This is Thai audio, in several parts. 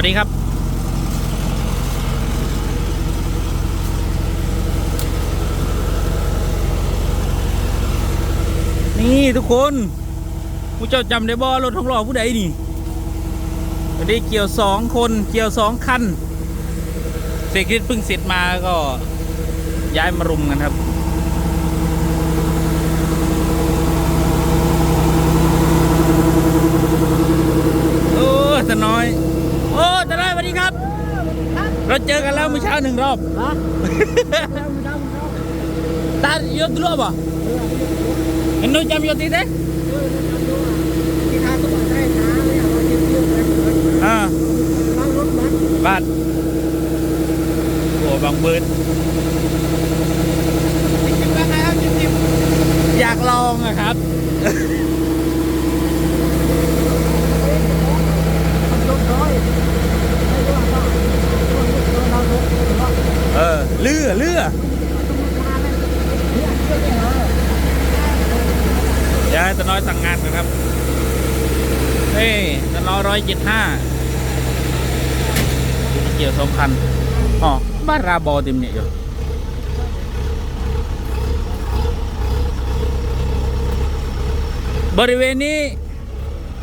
วัสดีครับ นี่ทุกคนผู้เจ้าจำได้บ่รถทองล้อผู้ใดนี่วันนี้เกี่ยวสองคนเกี่ยวสองคันเสกฤทธิ์เพิ่งเสร็จมาก็ย้ายมารุมกันครับ โอ้ตาน้อย โอ้ตาน้อยสวัสดีครับ เราเจอกันแล้วเมื่อเช้าหนึ่งรอบฮะตาโยนตัวบ่เห็นหนูจำโยนตีเด้ที่ทางก็บอกได้ช้าไม่เอาเก็บเกี่ยวไปอ่าล้างรถบัสบาทโอ้บางเบิร์ดคิดว่าไงครับจิ๊บอยากลองอะครับ เออเลือเลือเนี่ยเชื่อเนี่ยเหรอเดี๋ยวให้ตาน้อยสั่งงานกันครับเฮ้ยตาน้อยร้อยเจ็ดห้าเกี่ยวสองคันอ๋อบ้านราบอต็มเนี่ยอยู่บริเวณนี้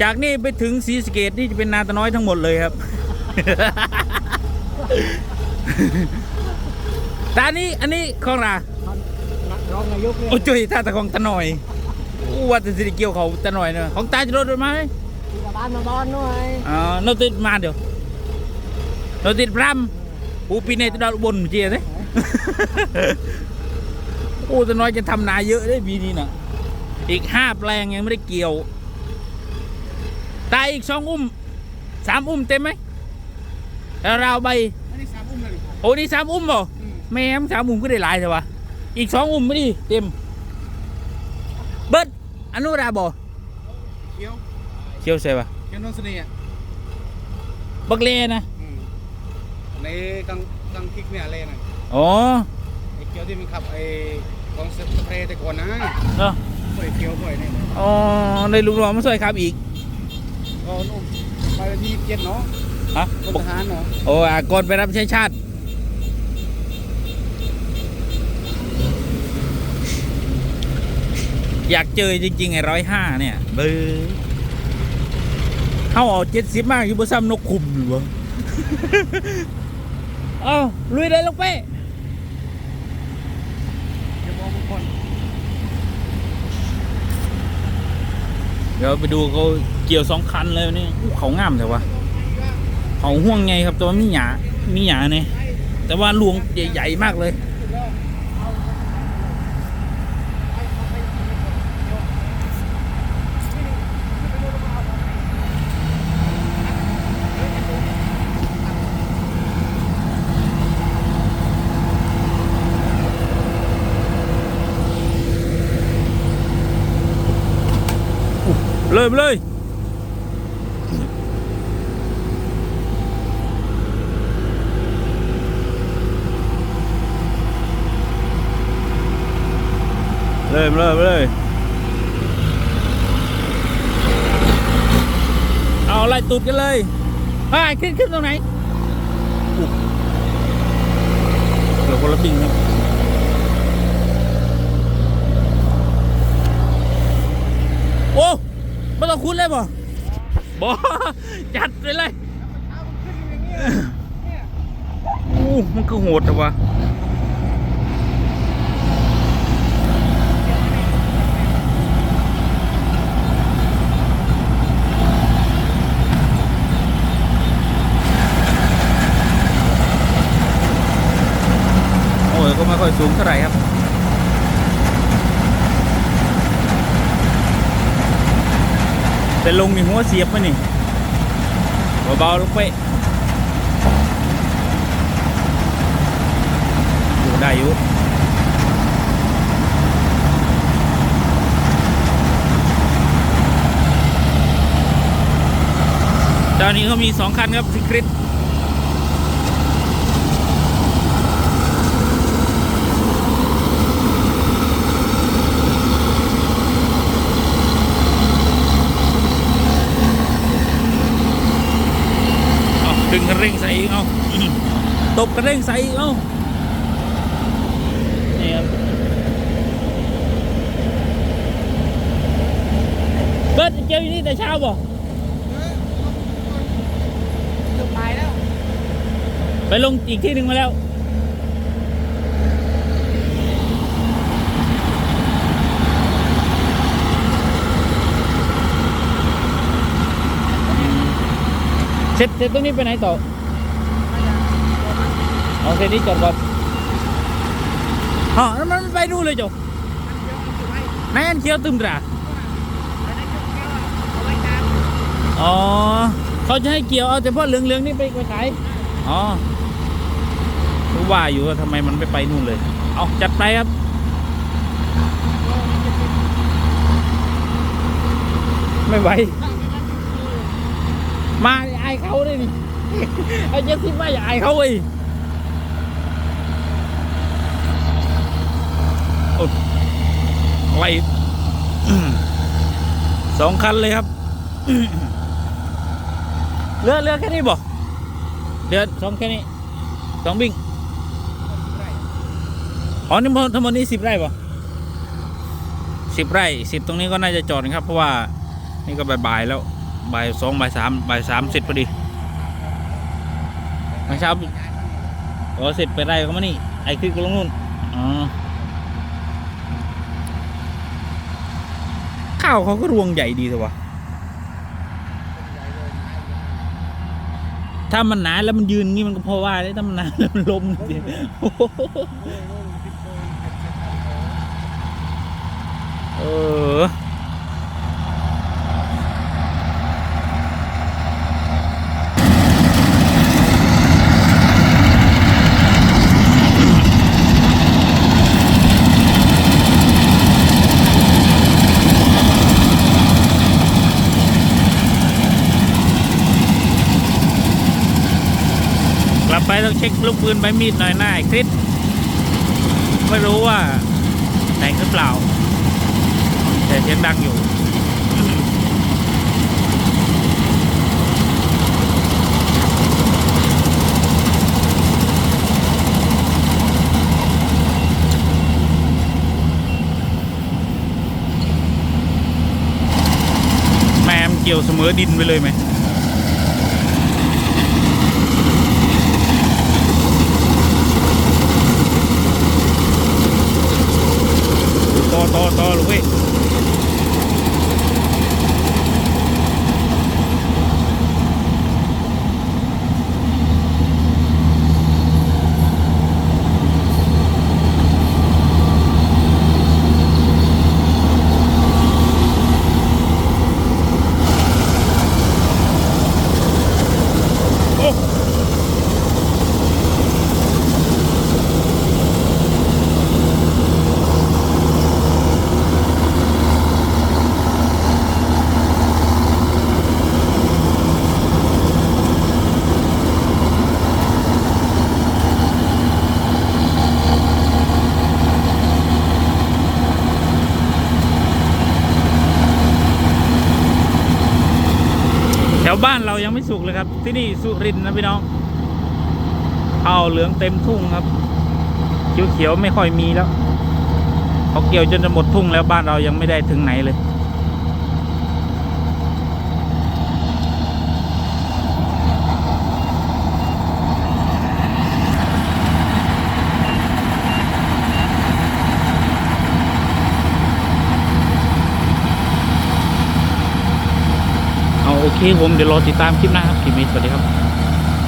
จากนี่ไปถึงศรีสเกดนี่จะเป็นนาตาน้อยทั้งหมดเลยครับ ตานี้อันนี้ของรารองนายกเนี่ยโอ้จุยท่าตะของตาหน่อยอู้ว่าจะสิได้เกี่ยวเขาตาหน่อยเนอะของตาจะรถด้วยไหมที่บ้านมาบอลหน่อยอ่าโนติดมาเดี๋ยวโนติดพรำปูปีในตะดอลอุบนเจียเลยโอ้ตาน้อยจะทำนาเยอะได้ปีนี้น่ะ อีกห้าแปลงยังไม่ได้เกี่ยวตายอีกสองอุ้มสามอุ้มเต็มไหมแล้วราวใบ โอ้นี่สามอุ้มบ่แม่มสามอุ้มก็ได้หลายแต่ว่าอีกสองอุ้มไม่ดีเต็ม เบิดอนุราบ่เขียวเชียวใช่ปะเขียวนนทเสน่ห์บักเลนะในกังกังคิกเนี่ยอะไรน่ะอ๋อไอ้เขียวที่มันขับไอ้กองสเปรย์แต่ก่อนนะเนาะไอ้เขียวบ่อยเนี่ยอ๋อได้ลุงรอมาช่วยครับอีกก็นุ่มไปที่เจ็ดเนาะฮะคนทหารเนาะโอ้อากรไปรับใช้ชาติ อยากเจอจริงๆไอ้ร้อยห้าเนี่ยเบอร์เข้าออกเจ็ดสิบมากอยู่บนซ้ำนกคุมอยู่วะเอาลุยเลยลูกเป้เดี๋ยวมองก่อนเดี๋ยวไปดูเขาเกี่ยวสองคันเลยวันนี่เขางามแต่ว่าเขาห่วงไงครับแต่ว่ามีหยามีหยาเนี่ยแต่ว่าลวงใหญ่ ๆ มากเลย เลยไปเลยเลยไปเลยไปเลยเอาไล่ตุดกันเลยไปขึ้นขึ้นตรงไหนอุ๊ยเหลือคนละปิงครับโอ้ ไม่ต้องคุ้นเลยบ่บ่จัดไปเลยโอ้มันคือโหดแต่ว่าโอ้ยก็ไม่ค่อยสูงเท่าไหร่ครับ แต่ลงนี่หัวเสียบมานี่เบาๆลงไปอยู่ได้อยู่ตอนนี้เขามีสองคันครับสิคริตเอาดึงข ตบกระเด้งใส่อีกเอ้านี่ครับเบิร์ดเจออยู่นี่แต่เช้าบ่จบไปแล้ว ไปลงอีกที่หนึ่งมาแล้วเสร็จเสร็จตรงนี้ไปไหนต่อ เอาเสร็จนี้จอดก่อนอ๋อแล้วมันไปดูนเลยจ้ะไหนอันเขียวตึมตราอ๋อ เขาจะให้เกี่ยวเอาแต่พาะเหลืองๆนี่ไปไปขาย อ๋อรู้ว่าอยู่ว่าทำไมมันไม่ไปนู่นเลย เอาจัดไปครับไม่ไหว มาไอเขาเลยนี่เอเจ็ดสิบมาอย่าอเขาเว้ยโอ้อะ ไรสองคันเลยครับเรือเรือแค่นี้บ่เรือสองแค่นี้สองบิงอ๋อนี่ทั้งหมดทั้งหมดนี้สิบไร่ป่ะสิบไร่สิบตรงนี้ก็น่าจะจอดนะครับ เพราะว่านี่ก็บ่ายๆแล้วบ่ายสองบ่ายสามบ่ายสามเสร็จพอดีเมื่อเช้าอ๋อเสร็จไปไร่ก็มานี่ไอ้คือก็ลงนู่นอ๋อ ข้าวเขาก็รวงใหญ่ดีแต่ว่าถ้ามันหนาแล้วมันยืนงี้มันก็พอว่าเลยถ้ามันหนาแล้วมันล้มดิโอ้โหเออับไปต้องเช็คลูกปืนใบมีดหน่อยหน้าไอ้คริสไม่รู้ว่าแต่งหรือเปล่า แต่เสียงดังอยู่แม่มเกี่ยวเสมอดินไปเลยไหม ต่อต่ วบ้านเรายังไม่สุกเลยครับ ที่นี่สุรินทร์นะพี่น้องข้าวเหลืองเต็มทุ่งครับเขียวๆไม่ค่อยมีแล้วเขาเกี่ยวจนจะหมดทุ่งแล้วบ้านเรายังไม่ได้ถึงไหนเลย เอาโอเคผมเดี๋ยวรอติดตามคลิปหน้าครับคลิปนี้สวัสดีครับ